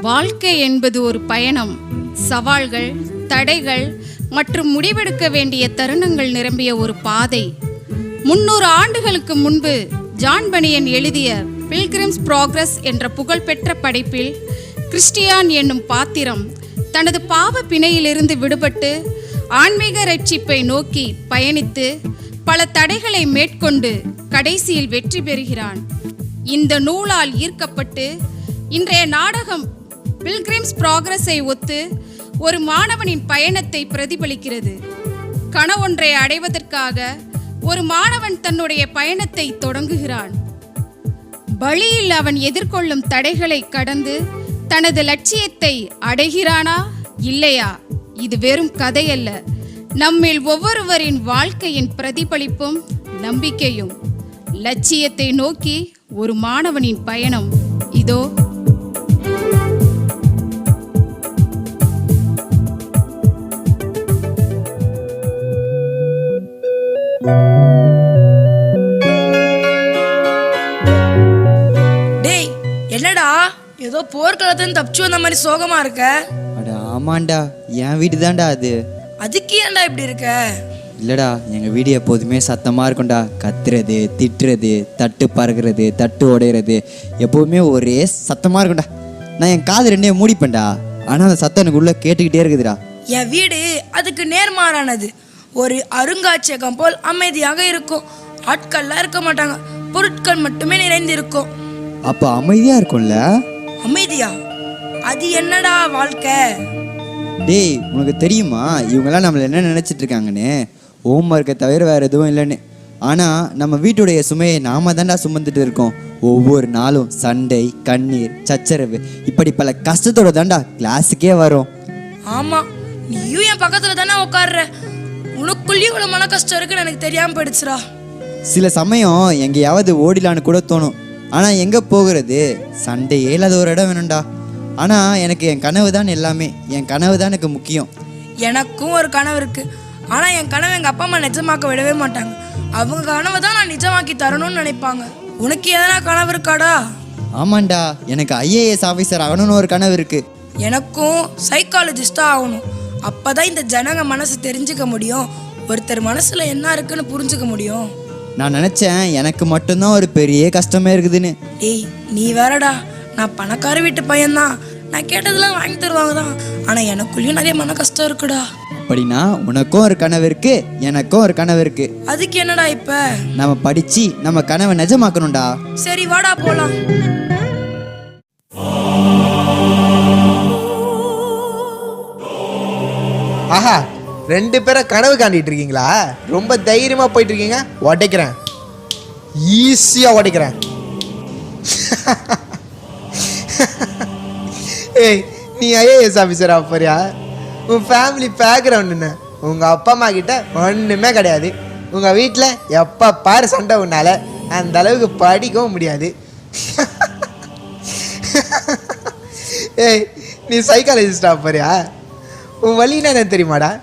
வாழ்க்கை என்பது ஒரு பயணம். சவால்கள் தடைகள் மற்றும் முடிவெடுக்க வேண்டிய தருணங்கள் நிரம்பிய ஒரு பாதை. முன்னூறு ஆண்டுகளுக்கு முன்பு ஜான் பனியன் எழுதிய பில்கிரிம்ஸ் ப்ராக்ரஸ் என்ற புகழ்பெற்ற படைப்பில் கிறிஸ்டியான் என்னும் பாத்திரம் தனது பாவ பிணையிலிருந்து விடுபட்டு ஆன்மீக ரட்சிப்பை நோக்கி பயணித்து பல தடைகளை மேற்கொண்டு கடைசியில் வெற்றி பெறுகிறான். இந்த நூலால் ஈர்க்கப்பட்டு இன்றைய நாடகம் பில்கிரிம்ஸ் ப்ராக்ரஸை ஒத்து ஒரு மாணவனின் பயணத்தை பிரதிபலிக்கிறது. கனவொன்றை அடைவதற்காக ஒரு மாணவன் தன்னுடைய பயணத்தை தொடங்குகிறான். வழியில் அவன் எதிர்கொள்ளும் தடைகளை கடந்து தனது லட்சியத்தை அடைகிறானா? இல்லையா? இது வெறும் கதையல்ல. நம்மில் ஒவ்வொருவரின் வாழ்க்கையின் பிரதிபலிப்பும் நம்பிக்கையும். லட்சியத்தை நோக்கி ஒரு மாணவனின் பயணம் இதோ. டேய் என்னடா? ஏதோ போர்க்களத்துல தப்பிச்சு வந்த மாதிரி சோகமா இருக்க? அட ஆமாண்டா. என் வீடு தான்டா அது. அதுக்கு ஏன்டா இப்படி இருக்க? இல்லடா எங்கள் வீடு எப்போதுமே சத்தமாக இருக்கும்டா. கத்துறது திட்டுறது தட்டு பறக்கிறது தட்டு உடையிறது எப்போதுமே ஒரே சத்தமாக இருக்கும்டா. நான் என் காது ரெண்டையும் மூடிப்பேன்டா. ஆனால் அந்த சத்தம் எனக்கு உள்ள கேட்டுக்கிட்டே இருக்குதுடா. என் வீடு அதுக்கு நேர்மாறானது. ஒரு அருங்காட்சியகம் போல் அமைதியாக இருக்கும். ஆட்கள்லாம் இருக்க மாட்டாங்க. பொருட்கள் மட்டுமே நிறைந்து இருக்கும் அப்போ அமைதியாக இருக்கும்ல? அமைதியா? அது என்னடா வாழ்க்கை? டேய் உனக்கு தெரியுமா? இவங்கெல்லாம் நம்மளை என்ன நினச்சிட்டு இருக்காங்கன்னு? ஹோம் ஒர்க்கை தவிர வேறு எதுவும் இல்லைன்னு. ஆனால் நம்ம வீட்டுடைய சுமையை நாம தான்டா சுமந்துட்டு இருக்கோம். ஒவ்வொரு நாளும் சண்டை கண்ணீர் சச்சரவு இப்படி பல கஷ்டத்தோட தான்டா கிளாஸுக்கே வரும். ஆமா நீயும் என் பக்கத்துல தானே உட்கார்ற. உனக்குள்ளேயும் இவ்வளவு மன கஷ்டம் இருக்குன்னு எனக்கு தெரியாம போயிடுச்சுடா. சில சமயம் எங்கேயாவது ஓடிலான்னு கூட தோணும். ஆனால் எங்கே போகிறது? சண்டையே இல்லாத ஒரு இடம் வேணும்டா. ஆனால் எனக்கு என் கனவு தான் எல்லாமே. என் கனவு தான் எனக்கு முக்கியம். எனக்கும் ஒரு கனவு இருக்கு. ஆனா என் கனவு எங்க அப்பா அம்மா நிஜமாக்க விடவே மாட்டாங்க. அவங்க கனவை தான் நான் நிஜமாக்கி தரணும்னு நினைப்பாங்க. உனக்கு எதனா கனவு இருக்காடா? ஆமாண்டா எனக்கு ஐஏஎஸ் ஆஃபீஸர் ஆகணும்னு ஒரு கனவு இருக்குது எனக்கும் சைக்காலஜிஸ்டா ஆகணும். அப்பதான் இந்த ஜனங்க மனசு தெரிஞ்சுக்க முடியும். ஒருத்தர் மனசுல என்ன இருக்குன்னு புரிஞ்சுக்க முடியும். நான் நினச்சேன் எனக்கு மட்டும்தான் ஒரு பெரிய கஷ்டமே இருக்குதுன்னு. டேய் நீ வேறடா. நான் பணக்கார வீட்டு பையன்தான். நான் கேட்டதெல்லாம் வாங்கி தருவாங்க தான் ஆனா எனக்குள்ளேயும் நிறைய மன கஷ்டம் இருக்குடா. அப்படின்னா உனக்கும் ஒரு கனவு இருக்கு எனக்கும் ஒரு கனவு இருக்கு. அதுக்கு என்னடா இப்ப? நம்ம படிச்சு நம்ம கனவை நிஜமாக்கணும்டா. சரி வாடா போலாம். ஆஹா ரெண்டு பேரும் கனவு காண்டிட்டு இருக்கீங்களா? ரொம்ப தைரியமா போயிட்டு இருக்கீங்க. உடைக்கிறேன். ஈஸியா உடைக்கிறேன். ஏய் நீ ஐஏஎஸ் ஆஃபீஸர் போறியா? உன் ஃபேமிலி பேக்ரவுண்ட் என்ன? உங்கள் அப்பா அம்மா கிட்ட ஒன்றுமே கிடையாது. உங்கள் வீட்டில் எப்போ பாரு சண்டை உன்னால. அந்த அளவுக்கு படிக்கவும் முடியாது. ஏய் நீ சைக்காலஜிஸ்டா போறியா? உன் வழின்னா என்னன்னு தெரியுமாடா?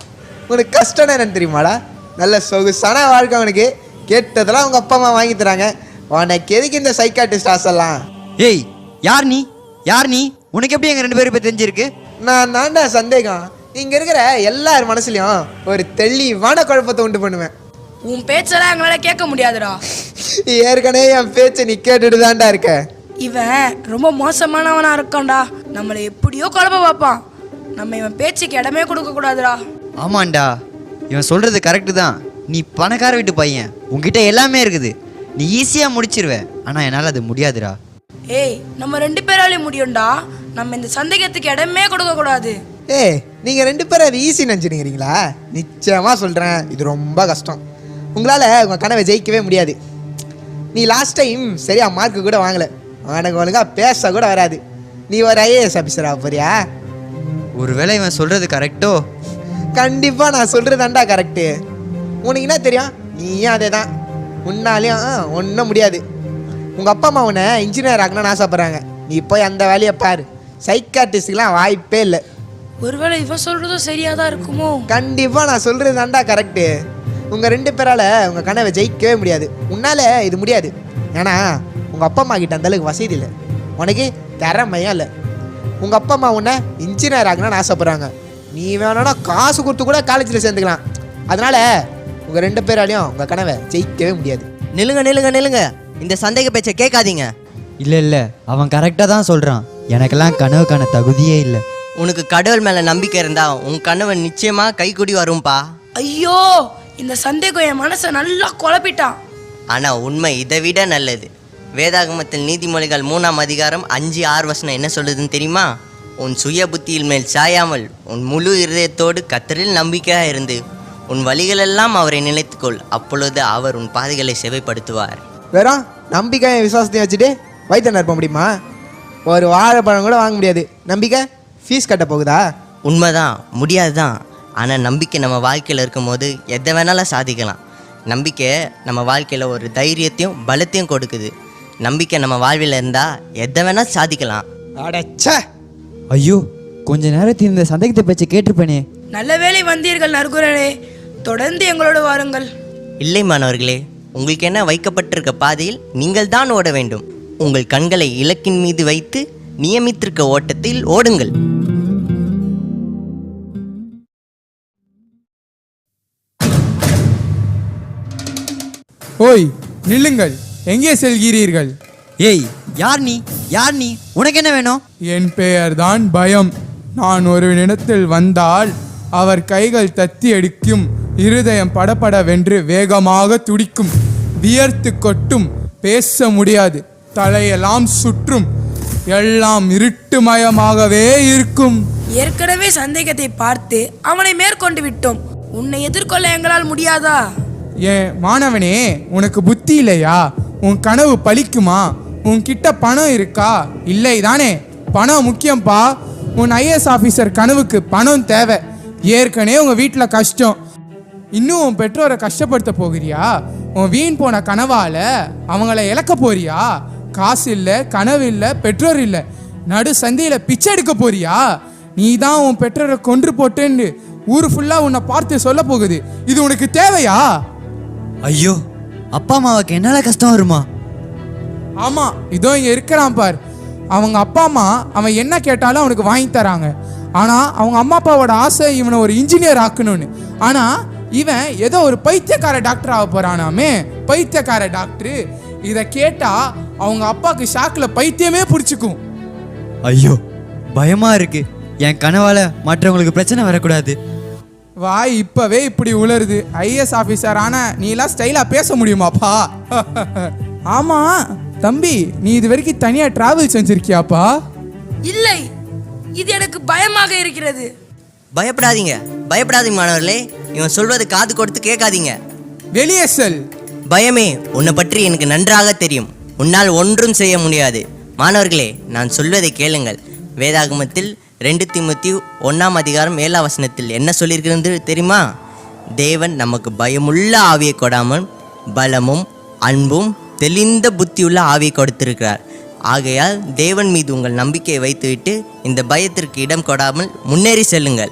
உனக்கு கஷ்டம்னா என்னன்னு தெரியுமாடா? நல்ல சொகுசான வாழ்க்கை உனக்கு. கேட்டதெல்லாம் உங்கள் அப்பா அம்மா வாங்கி தராங்க. உனக்கு எதுக்கு இந்த சைக்காட்டிஸ்ட் ஆசெல்லாம் ஏய் யார் நீ? யார் நீ? உனக்கு எப்படி எங்க ரெண்டு பேரும் இப்போ தெரிஞ்சிருக்கு? நான் தாண்டா சந்தேகம். இங்கே இருக்கிற எல்லார் மனசுலையும் ஒரு தெளிவான குழப்பத்தை உண்டு பண்ணுவேன். உன் பேச்செல்லாம் எங்களால கேட்க முடியாதுடா. ஏற்கனவே என் பேச்சை நீ கேட்டுட்டு தான்டா இருக்க. இவன் ரொம்ப மோசமானவனா இருக்கான்டா. நம்மளை எப்படியோ குழப்ப பார்ப்பான். நம்ம இவன் பேச்சுக்கு இடமே கொடுக்க கூடாதுடா. ஆமாண்டா. இவன் சொல்றது கரெக்டு தான். நீ பணக்கார வீட்டு பையன். உன்கிட்ட எல்லாமே இருக்குது. நீ ஈஸியாக முடிச்சிருவ. ஆனால் என்னால் அது முடியாதுடா. ஏய் நம்ம ரெண்டு பேராலையும் முடியும்டா. நம்ம இந்த சந்தேகத்துக்கு இடமே கொடுக்க கூடாது. ஏய் நீங்கள் ரெண்டு பேரும் அது ஈஸி நினச்சிருக்கிறீங்களா நிச்சயமாக சொல்கிறேன் இது ரொம்ப கஷ்டம். உங்களால் உங்கள் கனவை ஜெயிக்கவே முடியாது. நீ லாஸ்ட் டைம் சரியா மார்க்கு கூட வாங்கலை. உனக்கு ஒழுங்காக பேச கூட வராது. நீ ஒரு ஐஏஎஸ் ஆஃபீஸரா போறியா? ஒருவேளை இவன் சொல்றது கரெக்டோ கண்டிப்பாக நான் சொல்கிறதாண்டா கரெக்டு உனக்கு என்ன தெரியும்? நீயும் அதே தான் உன்னாலையும் ஒன்றும் முடியாது. உங்கள் அப்பா அம்மா உன்னை இன்ஜினியர் ஆகணும்னு ஆசைப்பட்றாங்க. நீ போய் அந்த வேலையை பாரு. சைக்காட்டிஸ்டுக்கெலாம் வாய்ப்பே இல்லை. ஒருவேளை இவன் சொல்றதும் சரியா தான் இருக்குமோ? கண்டிப்பாக நான் சொல்கிறது தாண்டா கரெக்டு உங்கள் ரெண்டு பேரால் உங்கள் கனவை ஜெயிக்கவே முடியாது. உன்னால் இது முடியாது. ஏன்னா உங்கள் அப்பா அம்மா கிட்ட அந்த அளவுக்கு வசதி இல்லை. உனக்கு திறமையும் இல்லை. உங்கள் அப்பா அம்மா உன்னை இன்ஜினியர் ஆகணும்னு ஆசைப்பட்றாங்க. நீ வேணும்னா காசு கொடுத்து கூட காலேஜில் சேர்ந்துக்கலாம். அதனால் உங்கள் ரெண்டு பேராலையும் உங்கள் கனவை ஜெயிக்கவே முடியாது. நில்லுங்க நில்லுங்க நில்லுங்க இந்த சந்தேக பேச்சை கேட்காதீங்க. இல்லை இல்லை. அவன் கரெக்டாக தான் சொல்கிறான் எனக்கெல்லாம் கனவுக்கான தகுதியே இல்லை. உனக்கு கடவுள் மேல நம்பிக்கை இருந்தா உன் கணவன் நிச்சயமா கைக்குடி வரும்பா. ஐயோ இந்த சந்தேகம் என் மனசை நல்லா குழப்பிட்டான். ஆனா உண்மை இதை விட நல்லது. வேதாகமத்தில் நீதிமொழிகள் மூணாம் அதிகாரம் அஞ்சு ஆறு வசனம் என்ன சொல்லுதுன்னு தெரியுமா? உன் சுய புத்தியில் மேல் சாயாமல் உன் முழு இருதயத்தோடு கத்தரில் நம்பிக்கையாக இருந்து உன் வழிகளெல்லாம் அவரை நினைத்துக்கொள். அப்பொழுது அவர் உன் பாதைகளை செவைப்படுத்துவார். வெறும் நம்பிக்கையும் விசுவாசத்தையும் வச்சுட்டு வயிற்று நிரப்ப முடியுமா? ஒரு வாழைப்பழம் கூட வாங்க முடியாது. நம்பிக்கை? ஃபீஸ் கட்ட போகுதா? உண்மைதான். முடியாதுதான். ஆனால் நம்பிக்கை நம்ம வாழ்க்கையில் இருக்கும்போது எதை வேணாலும் சாதிக்கலாம். நம்பிக்கை நம்ம வாழ்க்கையில் ஒரு தைரியத்தையும் பலத்தையும் கொடுக்குது. நம்பிக்கை நம்ம வாழ்வில் இருந்தால் எதை வேணால் சாதிக்கலாம். அடச்சே ஐயோ கொஞ்ச நேரத்தில் இந்த சந்தேகத்தை பேச்சை கேட்டிருப்பேனே. நல்ல வேளை வந்தீர்கள் நற்குரலே. தொடர்ந்து எங்களோடு வாருங்கள். இல்லை மாணவர்களே உங்களுக்கு என்ன வைக்கப்பட்டிருக்க பாதையில் நீங்கள் தான் ஓட வேண்டும். உங்கள் கண்களை இலக்கின் மீது வைத்து நியமித்திருக்க ஓட்டத்தில் ஓடுங்கள். ஓய் நில்லுங்கள். எங்கே செல்கிறீர்கள்? ஏய் யார் நீ? யார் நீ? உனக்கு என்ன வேணும்? என் பெயர்தான் பயம். நான் ஒரு இடத்தில் வந்தால் அவர் கைகள் தத்தி அடிக்கும். இருதயம் படபடவென்று வேகமாக துடிக்கும். வியர்த்து கொட்டும். பேச முடியாது. தலையெல்லாம் சுற்றும். எல்லாம் இருட்டுமயமாகவே இருக்கும். ஏற்கனவே சந்தேகத்தை பார்த்து அவனை மேற்கொண்டு விட்டோம். உன்னை எதிர்கொள்ள எங்களால் முடியாதா? ஏன் மாணவனே உனக்கு புத்தி இல்லையா? உன் கனவு பலிக்குமா? உன்கிட்ட பணம் இருக்கா? இல்லை தானே. பணம் முக்கியம்ப்பா உன் ஐஏஎஸ் ஆஃபீஸர் கனவுக்கு பணம் தேவை. ஏற்கனவே உங்கள் வீட்டில் கஷ்டம். இன்னும் உன் பெற்றோரை கஷ்டப்படுத்த போகிறியா? உன் வீண் போன கனவால அவங்கள இழக்க போறியா? காசு இல்லை கனவு இல்லை பெற்றோர் இல்லை. நடு சந்தையில் பிச்சை எடுக்க போறியா? நீ தான் உன் பெற்றோரை கொன்று போட்டேன்னு ஊர் ஃபுல்லாக உன்னை பார்த்து சொல்ல போகுது. இது உனக்கு தேவையா? ஐயோ அப்பா அம்மாவுக்கு என்னால கஷ்டம் வருமா? ஆமா இதோ இங்க இருக்கிறான் பார். அவங்க அப்பா அம்மா அவன் என்ன கேட்டாலும் அவனுக்கு வாங்கி தராங்க. ஆனா அவங்க அம்மா அப்பாவோட ஆசை இவனை ஒரு இன்ஜினியர் ஆக்கணும்னு. ஆனா இவன் ஏதோ ஒரு பைத்தியக்கார டாக்டர் ஆக போறானாமே. பைத்தியக்கார டாக்டர் இதை கேட்டா அவங்க அப்பாவுக்கு ஷாக்ல பைத்தியமே பிடிச்சிக்கும். ஐயோ பயமா இருக்கு. என் கனவால மற்றவங்களுக்கு பிரச்சனை வரக்கூடாது. வாய் இப்பவே இப்படி உளருது ஐஏஎஸ் ஆஃபீஸர் ஆனா நீ எல்லாம் ஸ்டைலா பேச முடியுமாப்பா? ஆமா தம்பி நீ இது வரைக்கும் தனியா டிராவல் செஞ்சிருக்கியாப்பா? இல்லை இது எனக்கு பயமாக இருக்கிறது. பயப்படாதீங்க. பயப்படாதீங்க மாணவர்களே. இவன் சொல்வது காது கொடுத்து கேட்காதீங்க. வெளியே செல். பயமே உன்னை பற்றி எனக்கு நன்றாக தெரியும். உன்னால் ஒன்றும் செய்ய முடியாது. மாணவர்களே நான் சொல்வதை கேளுங்கள். வேதாகமத்தில் ரெண்டு திமுத்தி ஒன்றாம் அதிகாரம் ஏழாம் வசனத்தில் என்ன சொல்லியிருக்கிறது தெரியுமா? தேவன் நமக்கு பயமுள்ள ஆவியை கொடாமல் பலமும் அன்பும் தெளிந்த புத்தியுள்ள ஆவியை கொடுத்திருக்கிறார். ஆகையால் தேவன் மீது உங்கள் நம்பிக்கையை வைத்துவிட்டு இந்த பயத்திற்கு இடம் கொடாமல் முன்னேறி செல்லுங்கள்.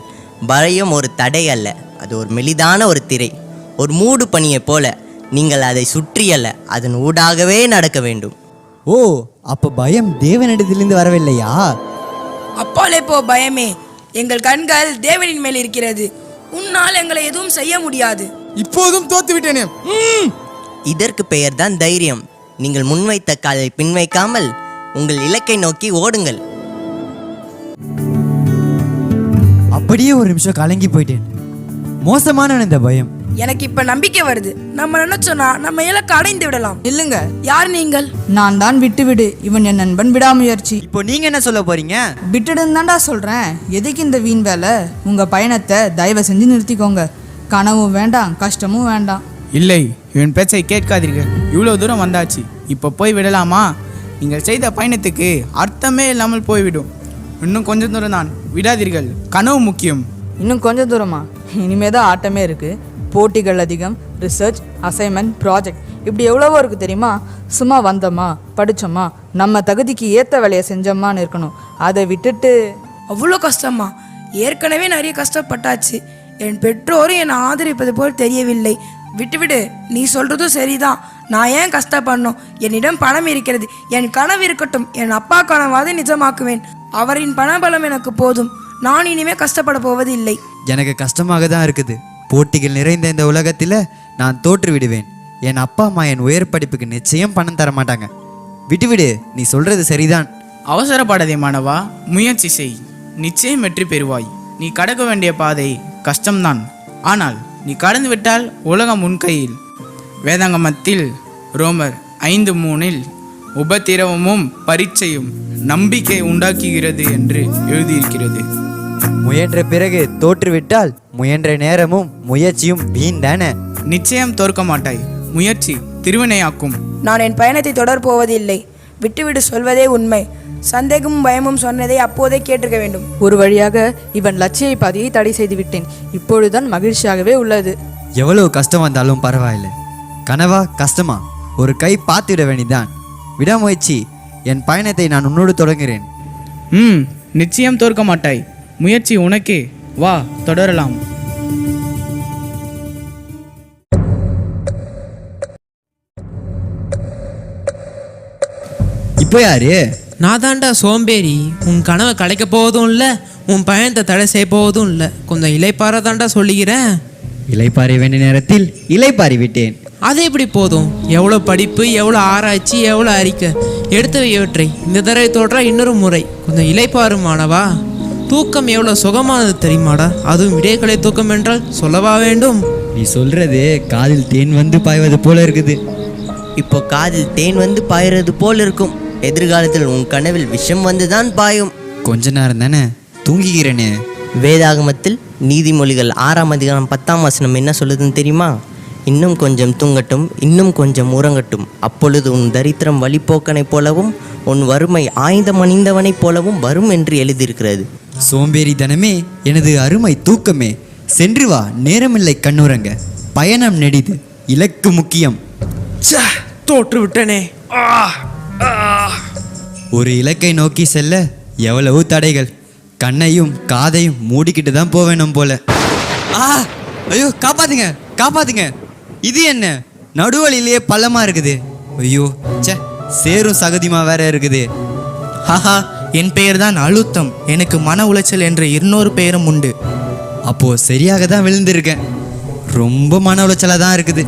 பயம் ஒரு தடை அல்ல அது ஒரு மெலிதான ஒரு திரை. ஒரு மூடு பனியைப் போல. நீங்கள் அதை சுற்றி அல்ல அதன் ஊடாகவே நடக்க வேண்டும். ஓ அப்ப பயம் தேவனிடத்திலிருந்து வரவில்லையா? அப்பாலே போ பயமே. எங்கள் கண்கள் தேவனின் மேல் இருக்கிறது. உன்னால் எங்களை எதுவும் செய்ய முடியாது. இப்போதும் தோத்து விட்டேனே ம்! இதற்கு பெயர்தான் தைரியம். நீங்கள் முன்வைத்த காலை பின்வைக்காமல் உங்கள் இலக்கை நோக்கி ஓடுங்கள். அப்படியே ஒரு நிமிஷம் கலங்கி போயிட்டேன். மோசமான இந்த பயம். எனக்கு இப்ப நம்பிக்கை வருது. நம்ம நினைச்சோன்னா நம்ம இலக்கை அடைந்து விடலாம். இல்லைங்க. யார் நீங்கள்? நான் தான் விட்டுவிடு. இவன் என் நண்பன் விடாமுயற்சி. இப்போ நீங்க என்ன சொல்ல போறீங்க? விட்டுடுன்னு தான்டா சொல்கிறேன் எதுக்கு இந்த வீண் வேலை? உங்கள் பயணத்தை தயவு செஞ்சு நிறுத்திக்கோங்க. கனவும் வேண்டாம் கஷ்டமும் வேண்டாம். இல்லை இவன் பேச்சை கேட்காதீர்கள். இவ்வளோ தூரம் வந்தாச்சு. இப்போ போய் விடலாமா? நீங்கள் செய்த பயணத்துக்கு அர்த்தமே இல்லாமல் போய்விடும். இன்னும் கொஞ்சம் தூரம் தான். விடாதீர்கள். கனவு முக்கியம். இன்னும் கொஞ்சம் தூரமா? இனிமே தான் ஆட்டமே இருக்குது போட்டிகள் அதிகம் ரிசர்ச் அசைன்மெண்ட் ப்ராஜெக்ட் இப்படி எவ்வளவோ இருக்குது தெரியுமா? சும்மா வந்தோமா? படித்தோமா நம்ம தகுதிக்கு ஏற்ற வேலையை செஞ்சோமான்னு இருக்கணும். அதை விட்டுட்டு அவ்வளோ கஷ்டமா ஏற்கனவே நிறைய கஷ்டப்பட்டாச்சு. என் பெற்றோரும் என்னை ஆதரிப்பது போல் தெரியவில்லை. விட்டுவிடு நீ சொல்றதும் சரிதான். நான் ஏன் கஷ்டப்படணும்? என்னிடம் பணம் இருக்கிறது. என் கனவு இருக்கட்டும். என் அப்பா கனவாவது நிஜமாக்குவேன். அவரின் பணபலம் எனக்கு போதும். நான் இனிமே கஷ்டப்பட போவது இல்லை எனக்கு கஷ்டமாக தான் இருக்குது. போட்டிகள் நிறைந்த இந்த உலகத்தில் நான் தோற்று விடுவேன் என் அப்பா அம்மா என் உயர் படிப்புக்கு நிச்சயம் பணம் தர மாட்டாங்க. விட்டுவிடு நீ சொல்றது சரிதான். அவசரப்படாதே மாணவா முயற்சி செய். நிச்சயம் வெற்றி பெறுவாய். நீ கடக்க வேண்டிய பாதை கஷ்டம்தான். ஆனால் நீ கடந்து விட்டால் உலகம் உன் கையில். வேதாங்கமத்தில் ரோமர் ஐந்து மூணில் உபத்திரவமும் பரீட்சையும் நம்பிக்கை உண்டாக்குகிறது என்று எழுதியிருக்கிறது. முயன்ற பிறகு தோற்றுவிட்டால் முயன்ற நேரமும் முயற்சியும் வீண் தானே நிச்சயம் தோற்க மாட்டாய். முயற்சி திருவினையாக்கும். நான் என் பயணத்தை தொடர் போவதில்லை. விட்டுவிடு சொல்வதே உண்மை. சந்தேகமும் பயமும் சொன்னதை அப்போதே கேட்டிருக்க வேண்டும். ஒரு வழியாக இவன் லட்சிய பாதையை தடை செய்து விட்டேன். இப்பொழுதுதான் மகிழ்ச்சியாகவே உள்ளது. எவ்வளவு கஷ்டம் வந்தாலும் பரவாயில்லை. கனவா கஷ்டமா? ஒரு கை பார்த்துவிட வேண்டிதான் விடாமுயற்சி. என் பயணத்தை நான் உன்னோடு தொடங்குகிறேன். ம் நிச்சயம் தோற்க மாட்டாய். முயற்சி உனக்கே. வா தொடரலாம். இப்போ யாரு? நான் தான்டா சோம்பேறி. உன் கனவை கலைக்க போவதும் இல்லை உன் பயணத்தை தடை செய்ய போவதும் இல்லை. கொஞ்சம் இலைப்பார தான்டா சொல்லிக்கிறேன் இலைப்பாரி வேண்டிய நேரத்தில் இலைப்பாரி விட்டேன். அது எப்படி போதும்? எவ்வளோ படிப்பு எவ்வளோ ஆராய்ச்சி எவ்வளோ அறிக்கை? எடுத்தவை இவற்றை இந்த தடவை தோற்றா இன்னொரு முறை. கொஞ்சம் இலைப்பாரு மாணவா? தூக்கம் எவ்வளோ சுகமானது தெரியுமாடா? அதுவும் விடையக்கலை தூக்கம் என்றால் சொல்லவா வேண்டும்? நீ சொல்றது காதில் தேன் வந்து பாய்வது போல இருக்குது. இப்போ காதில் தேன் வந்து பாயிறது போல் இருக்கும். எதிர்காலத்தில் உன் கனவில் விஷம் வந்துதான் பாயும். கொஞ்ச நேரம் தானே? தூங்கிக்கிறேனே வேதாகமத்தில் நீதிமொழிகள் ஆறாம் அதிகாரம் பத்தாம் வசனம் என்ன சொல்லுதுன்னு தெரியுமா? இன்னும் கொஞ்சம் தூங்கட்டும் இன்னும் கொஞ்சம் உறங்கட்டும். அப்பொழுது உன் தரித்திரம் வழிப்போக்கனைப் போலவும் உன் வறுமை ஆயுதம் அணிந்தவனைப் போலவும் வரும் என்று எழுதியிருக்கிறது. சோம்பேறி தனமே எனது அருமை தூக்கமே. சென்று வா நேரமில்லை கண்ணுறங்க. பயணம் நெடிது இலக்கு முக்கியம். தோற்று விட்டனே ஒரு இலக்கை நோக்கி செல்ல எவ்வளவு தடைகள். கண்ணையும் காதையும் மூடிக்கிட்டு தான் போவேணும் போல. ஆ ஐயோ காப்பாத்துங்க காப்பாத்துங்க. இது என்ன? நடுவழியிலேயே பள்ளமா இருக்குது. ஐயோ ச்சே சேரும் சகதியுமா வேற இருக்குது. ஹஹா என் பெயர் தான் அழுத்தம். எனக்கு மன உளைச்சல் என்ற இன்னொரு பெயரும் உண்டு. அப்போ சரியாக தான் விழுந்திருக்கேன். ரொம்ப மன உளைச்சலாக தான் இருக்குது.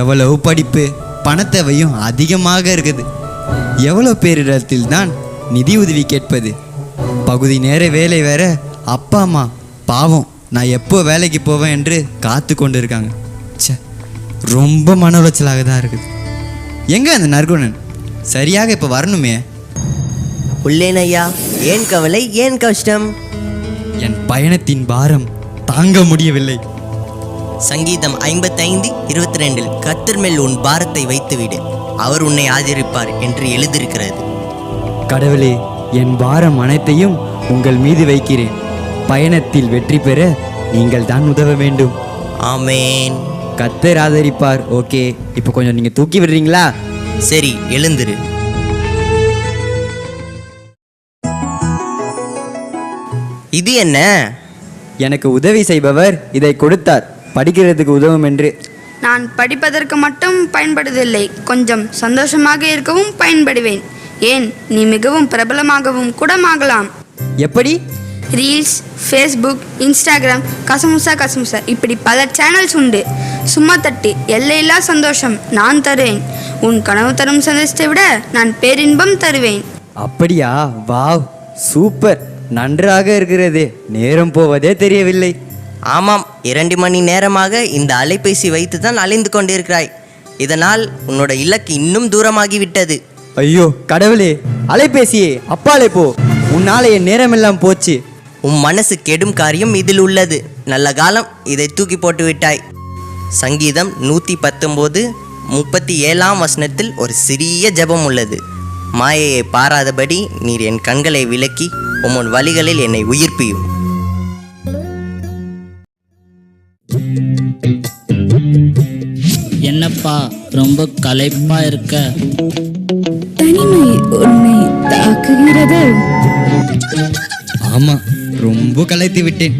எவ்வளவு படிப்பு பணத்தேவையும் அதிகமாக இருக்குது. எவ்வளோ பேரிடத்தில் தான் நிதி உதவி கேட்பது. பகுதி நேர வேலை வேற அப்பா அம்மா பாவம் நான் எப்போ வேலைக்கு போவேன் என்று காத்து கொண்டு இருக்காங்க ச்சே ரொம்ப மன உளைச்சலாக தான் இருக்குது. எங்கே அந்த நற்குணன்? சரியாக இப்போ வரணுமே. உள்ளேன் ஐயா ஏன் கவலை ஏன் கஷ்டம்? என் பயணத்தின் பாரம் தாங்க முடியவில்லை. சங்கீதம் ஐம்பத்தைந்து இருபத்தி ரெண்டில் கத்தர் மேல் உன் பாரத்தை வைத்துவிடு. அவர் உன்னை ஆதரிப்பார் என்று எழுதியிருக்கிறது. கடவுளே என் பாரம் அனைத்தையும் உங்கள் மீது வைக்கிறேன். பயணத்தில் வெற்றி பெற நீங்கள் தான் உதவ வேண்டும். ஆமேன். கத்தர் ஆதரிப்பார். ஓகே இப்போ கொஞ்சம் நீங்கள் தூக்கி விடுறீங்களா? சரி எழுந்திரு. இது என்ன? எனக்கு உதவி செய்பவர் இதை கொடுத்தார். படிக்கிறதுக்கு உதவும் என்று நான் படிப்பதற்கு மட்டும் பயன்படுவதில்லை. கொஞ்சம் சந்தோஷமாக இருக்கவும் பயன்படுவேன். ஏன்? நீ மிகவும் பிரபலமாகவும் கூட ஆகலாம் எப்படி? ரீல்ஸ் ஃபேஸ்புக் இன்ஸ்டாகிராம் கசமுசா கசமுசா. இப்படி பல சேனல்ஸ் உண்டு. சும்மா தட்டு. எல்லையில்லா சந்தோஷம். நான் தருவேன். உன் கனவு தரும் சந்தோஷத்தை விட நான் பேரின்பம் தருவேன். அப்படியா? வாவ். சூப்பர். நன்றாக இருக்கிறது. நேரம் போவதே தெரியவில்லை. ஆமாம் இரண்டு மணி நேரமாக இந்த அலைபேசி வைத்து தான் அலைந்து கொண்டிருக்கிறாய். இதனால் உன்னோட இலக்கு இன்னும் தூரமாகிவிட்டது. ஐயோ கடவுளே அலைபேசியே அப்பாலே போ. உன்னால என் நேரமெல்லாம் போச்சு. உன் மனசு கெடும் காரியம் இதில் உள்ளது. நல்ல காலம் இதை தூக்கி போட்டு விட்டாய் சங்கீதம் நூற்றி பத்தொம்போது முப்பத்தி ஏழாம் வசனத்தில் ஒரு சிறிய ஜெபம் உள்ளது. மாயையை பாராதபடி நீர் என் கண்களை விலக்கி உம்மன் வழிகளில் என்னை உயிர்ப்பியும். என்னப்பா ரொம்ப களைப்பா இருக்க? தனிமை உன்னை தாக்குகிறது. ஆமா ரொம்ப கலைத்து விட்டேன்.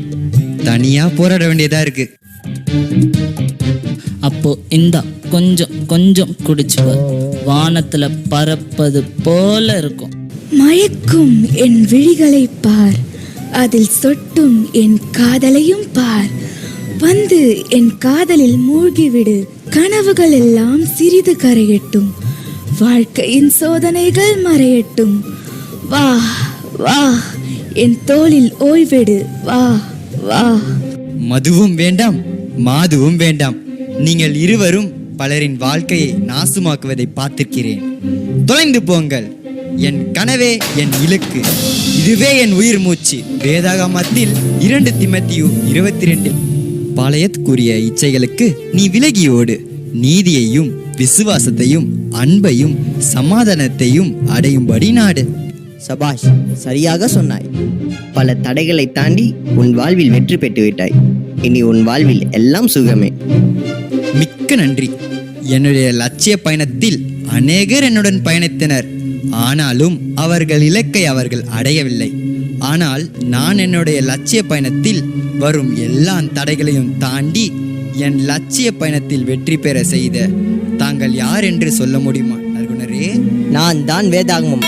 தனியா போராட வேண்டியதா இருக்கு. அப்போ இந்தா கொஞ்சம் கொஞ்சம் குடிச்சுவ வானத்துல பறப்பது போல இருக்கும். மயக்கும் என் விழிகளை பார். அதில் சொட்டும் என் காதலையும் பார். வந்து என் காதலில் மூழ்கிவிடு. கனவுகள் எல்லாம் சிறிது கரையட்டும். வாழ்க்கையின் சோதனைகள் மறையட்டும். வா வா என் தோளில் ஓய்வெடு. வா வா. மதுவும் வேண்டாம் மாதுவும் வேண்டாம். நீங்கள் இருவரும் பலரின் வாழ்க்கையை நாசமாக்குவதை பார்த்திருக்கிறேன். தொலைந்து போங்கள். என் கனவே என் இலக்கு. இதுவே என் உயிர் மூச்சு. வேதாகமத்தில் இரண்டு திமத்தியு இருபத்தி ரெண்டில் பாளையத் கூறிய இச்சைகளுக்கு நீ விலகியோடு. நீதியையும் விசுவாசத்தையும் அன்பையும் சமாதானத்தையும் அடையும்படி நாடு. சபாஷ் சரியாக சொன்னாய். பல தடைகளை தாண்டி உன் வாழ்வில் வெற்றி பெற்று விட்டாய். இனி உன் வாழ்வில் எல்லாம் சுகமே. மிக்க நன்றி. என்னுடைய லட்சிய பயணத்தில் அநேகர் என்னுடன் பயணித்தனர். ஆனாலும் அவர்கள் இலக்கை அவர்கள் அடையவில்லை. ஆனால் நான் என்னுடைய லட்சிய பயணத்தில் வரும் எல்லா தடைகளையும் தாண்டி என் லட்சிய பயணத்தில் வெற்றி பெற செய்த தாங்கள் யார் என்று சொல்ல முடியுமா நற்குணரே? நான் தான் வேதாகமம்.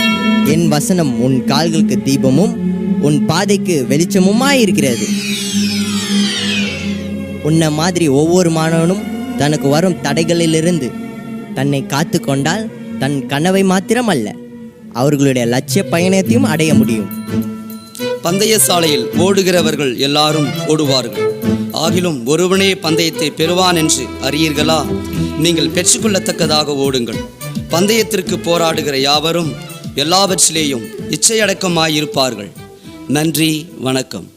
என் வசனம் உன் கால்களுக்கு தீபமும் உன் பாதைக்கு வெளிச்சமுமாய் இருக்கிறது உன்னை மாதிரி ஒவ்வொரு மாணவனும் தனக்கு வரும் தடைகளிலிருந்து தன்னை காத்து கொண்டால் தன் கனவை மாத்திரம் அல்ல அவர்களுடைய லட்சிய பயணத்தையும் அடைய முடியும். பந்தய சாலையில் ஓடுகிறவர்கள் எல்லாரும் ஓடுவார்கள். ஆகிலும் ஒருவனே பந்தயத்தை பெறுவான் என்று அறியீர்களா? நீங்கள் பெற்றுக்கொள்ளத்தக்கதாக ஓடுங்கள். பந்தயத்திற்கு போராடுகிற யாவரும் எல்லாவற்றிலேயும் இச்சையடக்கமாயிருப்பார்கள். நன்றி வணக்கம்.